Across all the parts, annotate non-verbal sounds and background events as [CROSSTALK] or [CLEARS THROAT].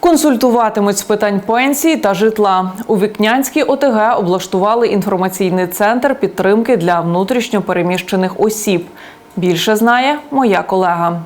Консультуватимуть з питань пенсії та житла. У Вікнянській ОТГ облаштували інформаційний центр підтримки для внутрішньо переміщених осіб. Більше знає моя колега.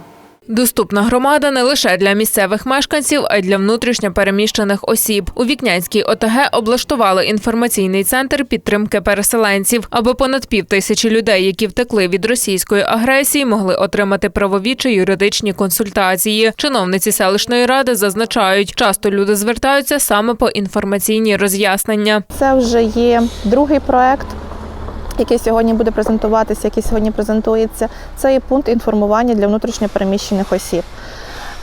Доступна громада не лише для місцевих мешканців, а й для внутрішньо переміщених осіб. У Вікнянській ОТГ облаштували інформаційний центр підтримки переселенців, аби понад пів тисячі людей, які втекли від російської агресії, могли отримати правові чи юридичні консультації. Чиновниці селищної ради зазначають, часто люди звертаються саме по інформаційні роз'яснення. Це вже є другий проект, який сьогодні буде презентуватися, який сьогодні презентується. Це є пункт інформування для внутрішньопереміщених осіб.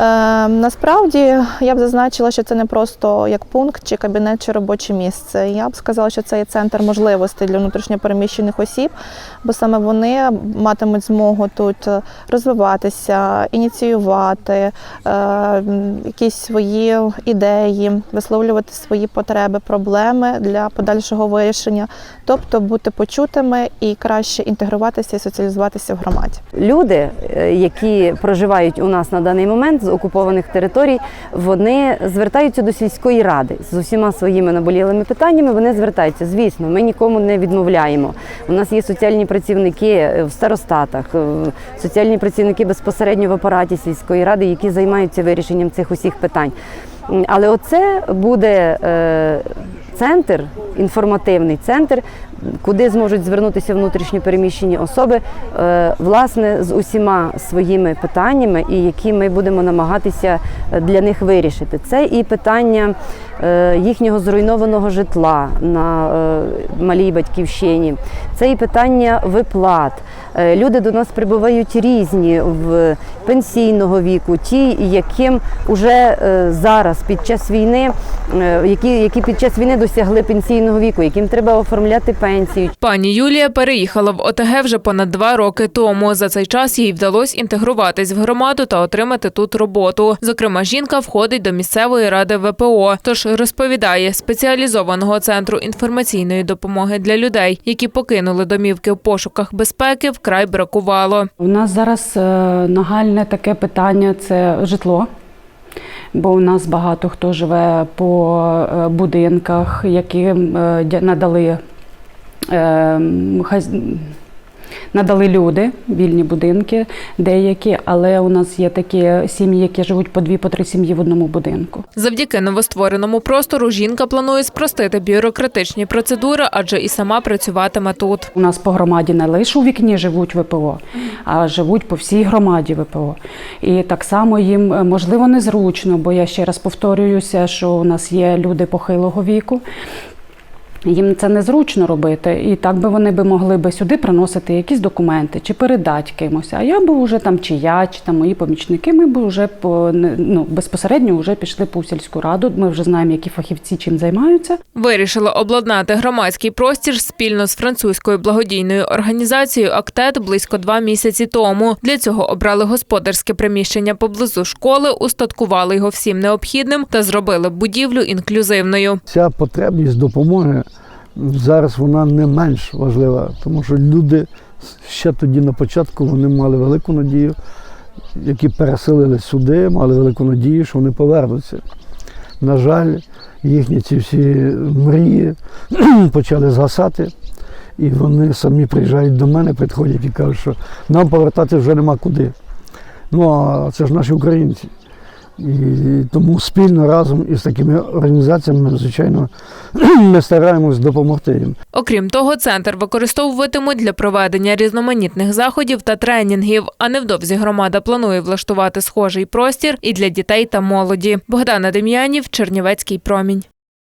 Е, насправді я б зазначила, що це не просто як пункт чи кабінет чи робоче місце. Я б сказала, що це є центр можливостей для внутрішньопереміщених осіб, бо саме вони матимуть змогу тут розвиватися, ініціювати е, якісь свої ідеї, висловлювати свої потреби, проблеми для подальшого вирішення, тобто бути почутими і краще інтегруватися і соціалізуватися в громаді. Люди, е, які проживають у нас на даний момент з окупованих територій, вони звертаються до сільської ради з усіма своїми наболілими питаннями. Вони звертаються. Звісно, ми нікому не відмовляємо. У нас є соціальні працівники е, в старостатах, е, соціальні працівники безпосередньо в апараті сільської ради, які займаються вирішенням цих усіх питань. Але оце буде е, центр, інформативний центр, куди зможуть звернутися внутрішньо переміщені особи, е, власне, з усіма своїми питаннями, і які ми будемо намагатися для них вирішити. Це і питання е, їхнього зруйнованого житла на е, малій батьківщині, це і питання виплат. Е, Люди до нас прибувають різні в пенсійного віку, ті, яким уже е, зараз під час війни, е, які, які під час війни досягли пенсійного віку, яким треба оформляти пенсію. Пані Юлія переїхала в ОТГ вже понад два роки тому. За цей час їй вдалося інтегруватись в громаду та отримати тут роботу. Зокрема, жінка входить до місцевої ради ВПО. Тож розповідає, спеціалізованого центру інформаційної допомоги для людей, які покинули домівки в пошуках безпеки, вкрай бракувало. У нас зараз е, нагальне таке питання це житло. Бо у нас багато хто живе по е, будинках, яким е, надали, надали люди, вільні будинки деякі, але у нас є такі сім'ї, які живуть по дві, по три сім'ї в одному будинку. Завдяки новоствореному простору жінка планує спростити бюрократичні процедури, адже і сама працюватиме тут. У нас по громаді не лише у вікні живуть ВПО, а живуть по всій громаді ВПО. І так само їм е, можливо незручно, бо я ще раз повторююся, що у нас є люди похилого віку. Їм це незручно робити, і так би вони би могли би сюди приносити якісь документи чи передати кимось. А я би вже там, чи я, чи там мої помічники, ми б вже по не- ну, безпосередньо вже пішли по сільську раду. Ми вже знаємо, які фахівці чим займаються. Вирішила обладнати громадський простір спільно з французькою благодійною організацією Актет близько два місяці тому. Для цього обрали господарське приміщення поблизу школи, устаткували його всім необхідним та зробили будівлю інклюзивною. Ця потребність допомоги зараз вона не менш важлива, тому що люди ще тоді на початку вони мали велику надію, які переселили сюди, мали велику надію, що вони повернуться. На жаль, їхні ці всі мрії [CLEARS THROAT] почали згасати, і вони самі приїжджають до мене, підходять і кажуть, що нам повертати вже нема куди. Ну а це ж наші українці. І тому спільно разом із такими організаціями, звичайно, [CLEARS THROAT] ми стараємось допомогти їм. Окрім того, центр використовуватимуть для проведення різноманітних заходів та тренінгів. А невдовзі громада планує влаштувати схожий простір і для дітей та молоді. Богдана Дем'янів, Чернівецький промінь.